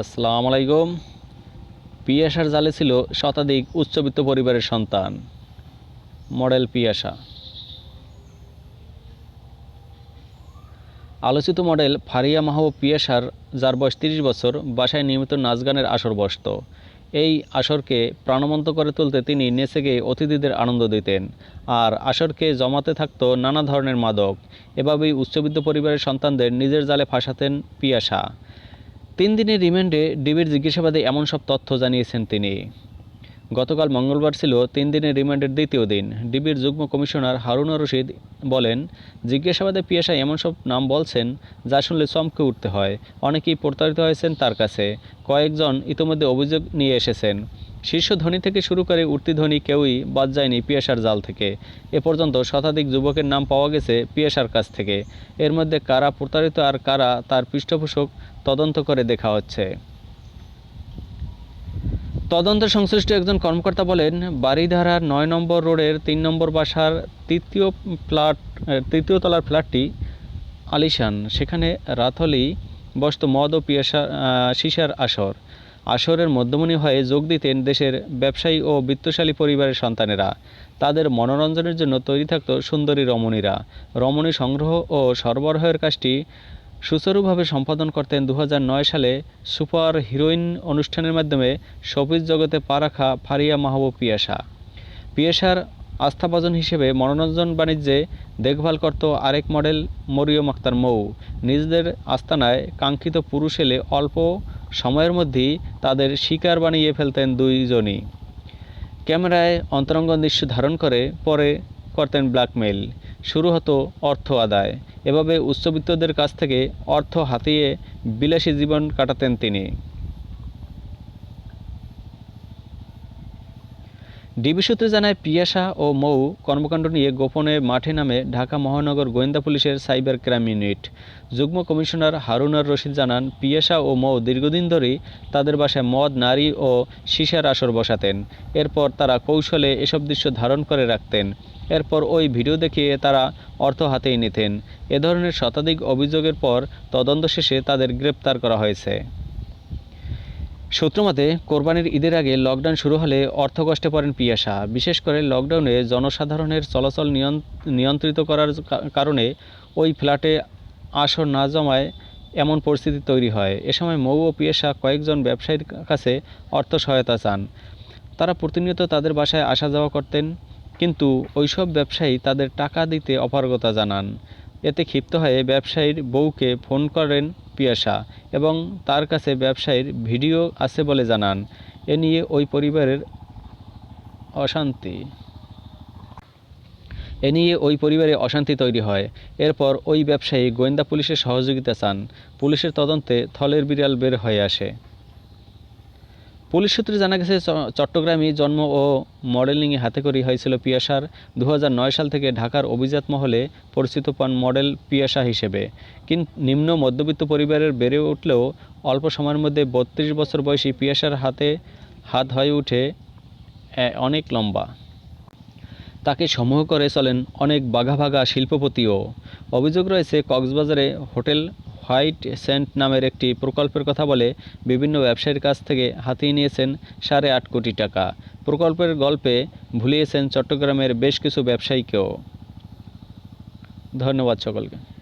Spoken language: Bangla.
আসসালামু আলাইকুম। পিয়াসার জালে ছিল শতাধিক উচ্চবিত্ত পরিবারের সন্তান। মডেল পিয়াসা আলোচিত মডেল ফারিয়া মাহবুব পিয়াসার যার বয়স তিরিশ বছর, বাসায় নিয়মিত নাচ গানের আসর বসত। এই আসরকে প্রাণবন্ত করে তুলতে তিনি নেচে গিয়ে অতিথিদের আনন্দ দিতেন। আর আসরকে জমাতে থাকতো নানা ধরনের মাদক। এভাবেই উচ্চবিত্ত পরিবারের সন্তানদের নিজের জালে ফাঁসাতেন পিয়াসা তিন দিনের রিমান্ডে ডিবির জিজ্ঞাসাবাদে এমন সব তথ্য জানিয়েছেন তিনি। গতকাল মঙ্গলবার ছিল তিন দিনের রিমান্ডের দ্বিতীয় দিন। ডিবির যুগ্ম কমিশনার হারুনা রশিদ বলেন, জিজ্ঞাসাবাদে পিয়াসা এমন সব নাম বলছেন যা শুনলে চমকে উঠতে হয়। অনেকেই প্রতারিত হয়েছেন তার কাছে। কয়েকজন ইতোমধ্যে অভিযোগ নিয়ে এসেছেন। শীর্ষ ধনী থেকে শুরু করে উঠতি ধনী কেউই বাদ যায়নি পিয়াসার জাল থেকে। এ পর্যন্ত শতাধিক যুবকের নাম পাওয়া গেছে পিয়াসার কাছ থেকে। এর মধ্যে কারা প্রতারিত আর কারা তার পৃষ্ঠপোষক তদন্ত করে দেখা হচ্ছে। তদন্ত সংশ্লিষ্ট একজন কর্মকর্তা বলেন বাড়িধারার নয় নম্বর রোডের তিন নম্বর বাসার তৃতীয় ফ্ল্যাট, তৃতীয় তলার ফ্ল্যাটটি আলিশান। সেখানে রাথলি বসত মদ ও পিয়াসা সিসার আসর। আসরের মধ্যমণি হয়ে যোগ দিতেন দেশের ব্যবসায়ী ও বিত্তশালী পরিবারের সন্তানেরা। তাদের মনোরঞ্জনের জন্য তৈরি থাকত সুন্দরী রমণীরা। রমণী সংগ্রহ ও সরবরাহের কাজটি সুচারুভাবে সম্পাদন করতেন দু হাজার নয় সালে সুপার হিরোইন অনুষ্ঠানের মাধ্যমে শোবিজ জগতে পা রাখা ফারিয়া মাহবুব পিয়াসা। পিয়াসার আস্থাভাজন হিসেবে মনোরঞ্জন বাণিজ্যে দেখভাল করত আরেক মডেল মরিয়ম আক্তার মৌ। নিজেদের আস্তানায় কাঙ্ক্ষিত পুরুষ এলে অল্প সময়ের মধ্যেই তাদের শিকার বানিয়ে ফেলতেন দুইজনই। ক্যামেরায় অন্তরঙ্গ দৃশ্য ধারণ করে, পরে করতেন ব্ল্যাকমেল শুরু হতো অর্থ আদায়। এভাবে উচ্চবিত্তদের কাছ থেকে অর্থ হাতিয়ে বিলাসী জীবন কাটাতেন তিনি। ডিবি সূত্রে জানায় পিয়াসা ও মৌ কর্মকাণ্ড নিয়ে গোপনে মাঠে নামে ঢাকা মহানগর গোয়েন্দা পুলিশের সাইবার ক্রাইম ইউনিট। যুগ্ম কমিশনার হারুনার রশিদ জানান পিয়াসা ও মৌ দীর্ঘদিন ধরেই তাদের বাসায় মদ, নারী ও সিসার আসর বসাতেন। এরপর তারা কৌশলে এসব দৃশ্য ধারণ করে রাখতেন। এরপর ওই ভিডিও দেখিয়ে তারা অর্থ হাতেই নিতেন। এ ধরনের শতাধিক অভিযোগের পর তদন্ত শেষে তাদের গ্রেপ্তার করা হয়েছে। সূত্রমতে কোরবানির ঈদের আগে লকডাউন শুরু হলে অর্থকষ্টে পড়েন পিয়াসা। বিশেষ করে লকডাউনে জনসাধারণের চলাচল নিয়ন- নিয়ন্ত্রিত করার কারণে ওই ফ্ল্যাটে আসর না জমায় এমন পরিস্থিতি তৈরি হয়। এ সময় মৌ ও পিয়াসা কয়েকজন ব্যবসায়ীর কাছে অর্থ সহায়তা চান। তারা প্রতিনিয়ত তাদের বাসায় আসা যাওয়া করতেন, কিন্তু ওইসব ব্যবসায়ী তাদের টাকা দিতে অপারগতা জানান। এতে ক্ষিপ্ত হয়ে ব্যবসায়ীর বউকে ফোন করেন পিয়াসা। এবং তার কাছে ব্যবসায়ীর ভিডিও আছে বলে জানান। এ নিয়ে ওই পরিবারের অশান্তি। এ নিয়ে ওই পরিবারে অশান্তি তৈরি হয়। এরপর ওই ব্যবসায়ী গোয়েন্দা পুলিশের সহযোগিতা চান। পুলিশের তদন্তে থলের বিড়াল বের হয়ে আসে। পুলিশ সূত্রে জানা গেছে চট্টগ্রামে জন্ম ও মডেলিংয়ে হাতেখড়ি হয়েছিল পিয়াসার দু হাজার নয় সাল থেকে ঢাকার অভিজাত মহলে পরিচিত পান মডেল পিয়াসা হিসেবে। কিন্তু নিম্ন মধ্যবিত্ত পরিবারের বেড়ে উঠলেও অল্প সময়ের মধ্যে বত্রিশ বছর বয়সী পিয়াসার হাতে হাত হয়ে উঠে অনেক লম্বা। তাকে সমূহ করে চলেন অনেক বাঘা বাঘা শিল্পপতিও। অভিযোগ রয়েছে, কক্সবাজারে হোটেল হোয়াইট সেন্ট নামের একটি প্রকল্পের কথা বলে বিভিন্ন ব্যবসায়ীর কাছ থেকে হাতিয়ে নিয়েছেন সাড়ে আট কোটি টাকা। প্রকল্পের গল্পে ভুলিয়েছেন চট্টগ্রামের বেশ কিছু ব্যবসায়ীকেও। ধন্যবাদ সকলকে।